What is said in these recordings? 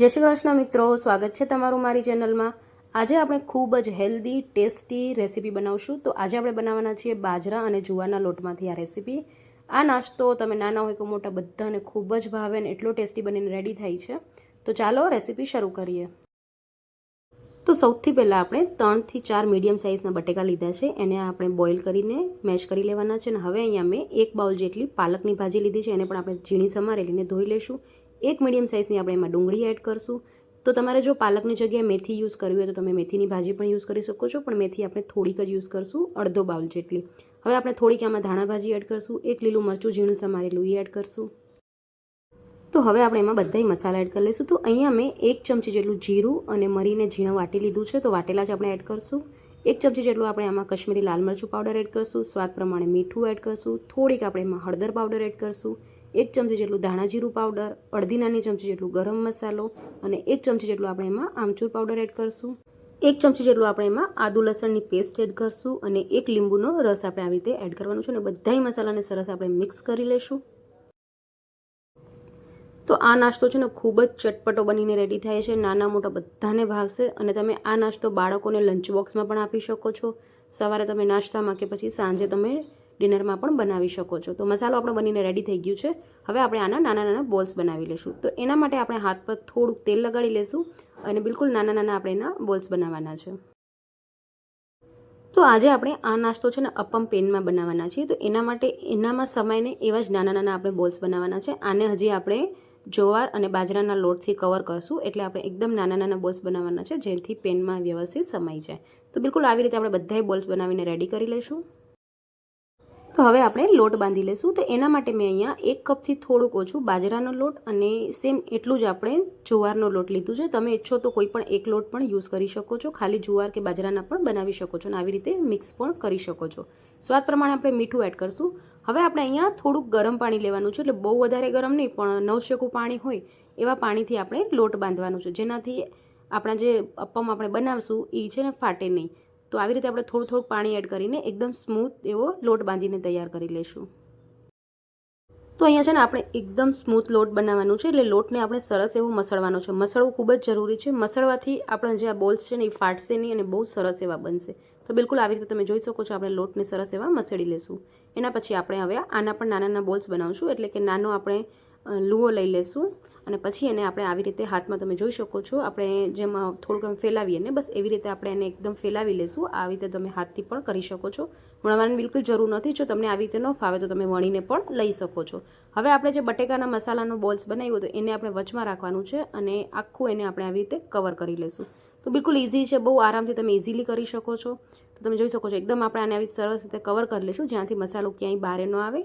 જય શ્રી કૃષ્ણ મિત્રો, સ્વાગત છે તમારું મારી ચેનલમાં. આજે આપણે ખૂબ જ હેલ્ધી, ટેસ્ટી રેસીપી બનાવશું. તો આજે આપણે બનાવવાના છીએ બાજરા અને જુવારના લોટમાંથી આ રેસીપી. આ નાસ્તો તમે નાના હોય કે મોટા, બધાને ખૂબ જ ભાવે અને એટલો ટેસ્ટી બનીને રેડી થાય છે. તો ચાલો રેસીપી શરૂ કરીએ. તો સૌથી પહેલાં આપણે ત્રણથી ચાર મીડિયમ સાઇઝના બટેકા લીધા છે. એને આપણે બોઇલ કરીને મેશ કરી લેવાના છે અને હવે અહીંયા મેં એક બાઉલ જેટલી પાલકની ભાજી લીધી છે. એને પણ આપણે ઝીણી સમારેલીને ધોઈ લઈશું. એક મીડિયમ સાઇઝની આપણે એમાં ડુંગળી એડ કરશું. તો તમારે જો પાલકની જગ્યાએ મેથી યુઝ કરવી હોય તો તમે મેથીની ભાજી પણ યુઝ કરી શકો છો, પણ મેથી આપણે થોડીક જ યુઝ કરશું, અડધો બાઉલ જેટલી. હવે આપણે થોડીક આમાં ધાણા ભાજી એડ કરશું, એક લીલું મરચું, ઝીણું સમારેલું એ એડ કરશું. તો હવે આપણે એમાં બધા મસાલા એડ કરી લઈશું. તો અહીંયા મેં એક ચમચી જેટલું જીરું અને મરીને ઝીણું વાટી લીધું છે, તો વાટેલા જ આપણે એડ કરશું. એક ચમચી જેટલું આપણે આમાં કશ્મીરી લાલ મરચું પાવડર એડ કરશું, સ્વાદ પ્રમાણે મીઠું એડ કરશું. થોડીક આપણે એમાં હળદર પાવડર એડ કરશું. એક ચમચી જેટલું ધાણા જીરું પાવડર અડધી નાની ચમચી જેટલું ગરમ મસાલો અને એક ચમચી જેટલું આપણે એમાં આમચૂર પાવડર એડ કરશું. એક ચમચી જેટલું આપણે એમાં આદુ લસણની પેસ્ટ એડ કરશું અને એક લીંબુનો રસ આપણે આવી રીતે એડ કરવાનો છે અને બધાય મસાલાને સરસ આપણે મિક્સ કરી લઈશું તો આ નાસ્તો છે ને ખૂબ જ ચટપટો બનીને રેડી થાય છે, નાના મોટા બધાને ભાવશે અને તમે આ નાસ્તો બાળકોને લંચ બોક્સમાં પણ આપી શકો છો. સવારે તમે નાસ્તામાં કે પછી સાંજે તમે ડિનરમાં પણ બનાવી શકો છો. તો મસાલો આપણો બનીને રેડી થઈ ગયું છે. હવે આપણે આના નાના નાના બોલ્સ બનાવી લઈશું તો એના માટે આપણે હાથ પર થોડુંક તેલ લગાડી લઈશું અને બિલકુલ નાના નાના આપણે એના બોલ્સ બનાવવાના છે. તો આજે આપણે આ નાસ્તો છે ને અપમ પેનમાં બનાવવાના છીએ. તો એના માટે એનામાં સમયને એવા જ નાના નાના આપણે બોલ્સ બનાવવાના છે. આને હજી આપણે જુવાર અને બાજરાના લોટથી કવર કરશું. એટલે આપણે એકદમ નાના નાના બોલ્સ બનાવવાના છે, જેથી પેનમાં વ્યવસ્થિત સમાઈ જાય. તો બિલકુલ આવી રીતે આપણે બધાય બોલ્સ બનાવીને રેડી કરી લઈશું. તો હવે આપણે લોટ બાંધી લઈશું તો એના માટે મેં અહીંયા એક કપથી થોડુંક ઓછું બાજરાનો લોટ અને સેમ એટલું જ આપણે જુવારનો લોટ લીધું છે. તમે ઈચ્છો તો કોઈ પણ એક લોટ પણ યુઝ કરી શકો છો. ખાલી જુવાર કે બાજરાના પણ બનાવી શકો છો અને આવી રીતે મિક્સ પણ કરી શકો છો. સ્વાદ પ્રમાણે આપણે મીઠું એડ કરશું. હવે આપણે અહીંયા થોડુંક ગરમ પાણી લેવાનું છે. એટલે બહુ વધારે ગરમ નહીં, પણ નવશેકું પાણી હોય એવા પાણીથી આપણે લોટ બાંધવાનું છે. જેનાથી આપણા જે અપમ આપણે બનાવશું એ છે ને ફાટે નહીં. તો આવી રીતે આપણે થોડું થોડું પાણી એડ કરીને એકદમ સ્મૂથ એવો લોટ બાંધીને તૈયાર કરી લઈશું. તો અહીંયા છે ને આપણે એકદમ સ્મૂથ લોટ બનાવવાનું છે, એટલે લોટને આપણે સરસ એવો મસળવાનો છે. મસળવું ખૂબ જ જરૂરી છે. મસળવાથી આપણા જે આ બોલ્સ છે ને એ ફાટશે નહીં અને બહુ સરસ એવા બનશે. તો બિલકુલ આવી રીતે તમે જોઈ શકો છો આપણે લોટને સરસ એવા મસળી લેશું. એના પછી આપણે હવે આના પણ નાના નાના બોલ્સ બનાવશું, એટલે કે નાનો આપણે લુઓ લઈ લેશું. અને પછી એને આપણે આવી રીતે હાથમાં તમે જોઈ શકો છો. આપણે જેમાં થોડુંક એમ ફેલાવીએ ને, બસ એવી રીતે આપણે એને એકદમ ફેલાવી લેશું. આવી રીતે તમે હાથથી પણ કરી શકો છો. વણવાની બિલકુલ જરૂર નથી. જો તમને આવી રીતે ન ફાવે તો તમે વણીને પણ લઈ શકો છો. હવે આપણે જે બટેકાના મસાલાનો બોલ્સ બનાવ્યો તો એને આપણે વચમાં રાખવાનું છે અને આખું એને આપણે આવી રીતે કવર કરી લેશું. તો બિલકુલ ઇઝી છે, બહુ આરામથી તમે ઇઝીલી કરી શકો છો. તો તમે જોઈ શકો છો, એકદમ આપણે આને આવી સરસ રીતે કવર કરી લઈશું જ્યાંથી મસાલો ક્યાંય બહાર ન આવે.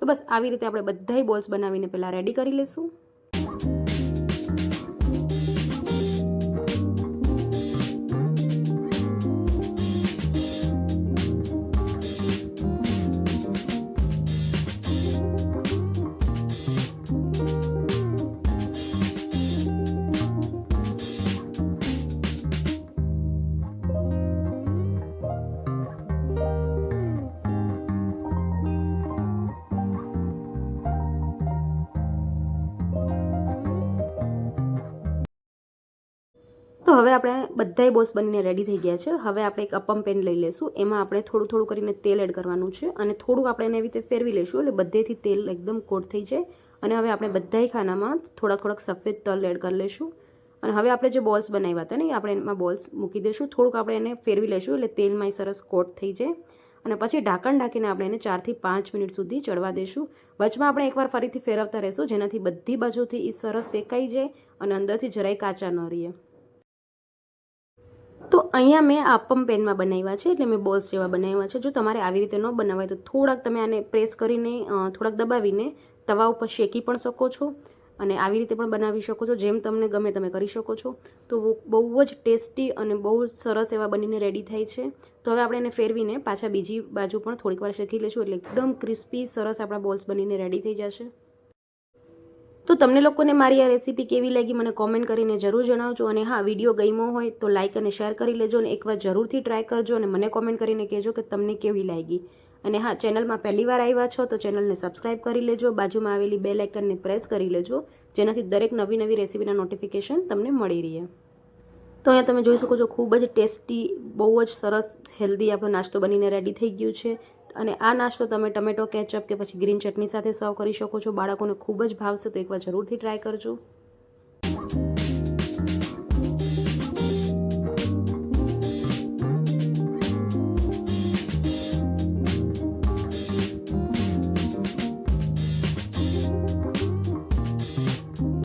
તો બસ આવી રીતે આપણે બધાય બોલ્સ બનાવીને પહેલાં રેડી કરી લઈશું તો હવે આપણે બધાય બોલ્સ બનીને રેડી થઈ ગયા છે. હવે આપણે એક અપમ પેન લઈ લઈશું એમાં આપણે થોડું થોડું કરીને તેલ એડ કરવાનું છે અને થોડુંક આપણે એને એવી રીતે ફેરવી લઈશું એટલે બધેથી તેલ એકદમ કોટ થઈ જાય. અને હવે આપણે બધાય ખાનામાં થોડાક થોડાક સફેદ તલ એડ કરી લઈશું અને હવે આપણે જે બોલ્સ બનાવ્યા હતા ને આપણે એમાં બોલ્સ મૂકી દઈશું થોડુંક આપણે એને ફેરવી લઈશું એટલે તેલમાં સરસ કોટ થઈ જાય. અને પછી ઢાંકણ ઢાંકીને આપણે એને ચારથી પાંચ મિનિટ સુધી ચડવા દઈશું વચમાં આપણે એકવાર ફરીથી ફેરવતા રહીશું, જેનાથી બધી બાજુથી એ સરસ શેકાઈ જાય અને અંદરથી જરાય કાચા ન રહીએ. તો અહીંયા મેં આપમ પેનમાં બનાવ્યા છે, એટલે મેં બોલ્સ જેવા બનાવ્યા છે. જો તમારે આવી રીતે ન બનાવાય તો થોડાક તમે આને પ્રેસ કરીને થોડાક દબાવીને તવા ઉપર શેકી પણ શકો છો અને આવી રીતે પણ બનાવી શકો છો, જેમ તમને ગમે તમે કરી શકો છો. તો બહુ જ ટેસ્ટી અને બહુ સરસ એવા બનીને રેડી થાય છે. તો હવે આપણે એને ફેરવીને પાછા બીજી બાજુ પણ થોડીક વાર શેકી લઈશું, એટલે એકદમ ક્રિસ્પી, સરસ આપણા બોલ્સ બનીને રેડી થઈ જશે. તો તમને લોકોને મારી આ રેસીપી કેવી લાગી મને કોમેન્ટ કરીને જરૂર જણાવજો અને હા વીડિયો ગમ્યો હોય તો લાઇક અને શેર કરી લેજો અને એકવાર જરૂરથી ટ્રાય કરજો અને મને કોમેન્ટ કરીને કહેજો કે તમને કેવી લાગી. અને હા ચેનલમાં પહેલી વાર આવ્યા છો તો ચેનલને સબસ્ક્રાઇબ કરી લેજો, બાજુમાં આવેલી બે લાઇકનને પ્રેસ કરી લેજો, જેનાથી દરેક નવી નવી રેસીપીના નોટિફિકેશન તમને મળી રહે. તો અહીંયા તમે જોઈ શકો છો, ખૂબ જ ટેસ્ટી બહુ જ સરસ હેલ્ધી આપણો નાસ્તો બનીને રેડી થઈ ગયું છે. અને આ નાસ્તો તમે ટમેટો, કેચઅપ કે પછી ગ્રીન ચટણી સાથે સર્વ કરી શકો છો. બાળકોને ખૂબ જ ભાવશે તો એકવાર જરૂરથી ટ્રાય કરજો.